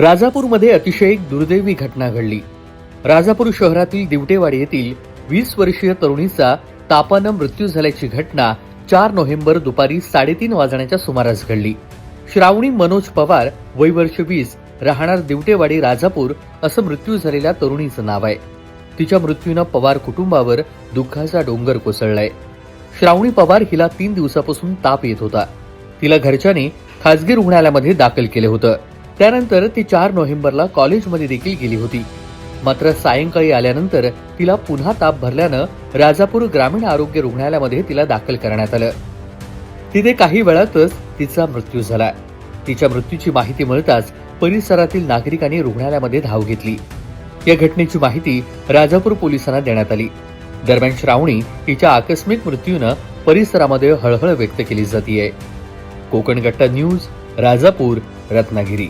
राजापूरमध्ये अतिशय एक दुर्दैवी घटना घडली. राजापूर शहरातील दिवटेवाडी येथील वीस वर्षीय तरुणीचा तापानं मृत्यू झाल्याची घटना चार नोव्हेंबर दुपारी साडेतीन वाजण्याच्या सुमारास घडली. श्रावणी मनोज पवार वय वर्ष वीस राहणार दिवटेवाडी राजापूर असं मृत्यू झालेल्या तरुणीचं नाव आहे. तिच्या मृत्यूनं पवार कुटुंबावर दुःखाचा डोंगर कोसळलाय. श्रावणी पवार हिला तीन दिवसापासून ताप येत होता. तिला घरच्याने खासगी रुग्णालयामध्ये दाखल केलं होतं. त्यानंतर ती चार नोव्हेंबरला कॉलेजमध्ये देखील गेली होती. मात्र सायंकाळी आल्यानंतर तिला पुन्हा ताप भरल्यानं राजापूर ग्रामीण आरोग्य रुग्णालयामध्ये तिला दाखल करण्यात आलं. तिथे काही वेळातच तिचा मृत्यू झाला. तिच्या मृत्यूची माहिती मिळताच परिसरातील नागरिकांनी रुग्णालयामध्ये धाव घेतली. या घटनेची माहिती राजापूर पोलिसांना देण्यात आली. दरम्यान श्रावणी हिच्या आकस्मिक मृत्यूनं परिसरामध्ये हळहळ व्यक्त केली जातीय. कोकण गट्टा न्यूज राजापूर रत्नागिरी.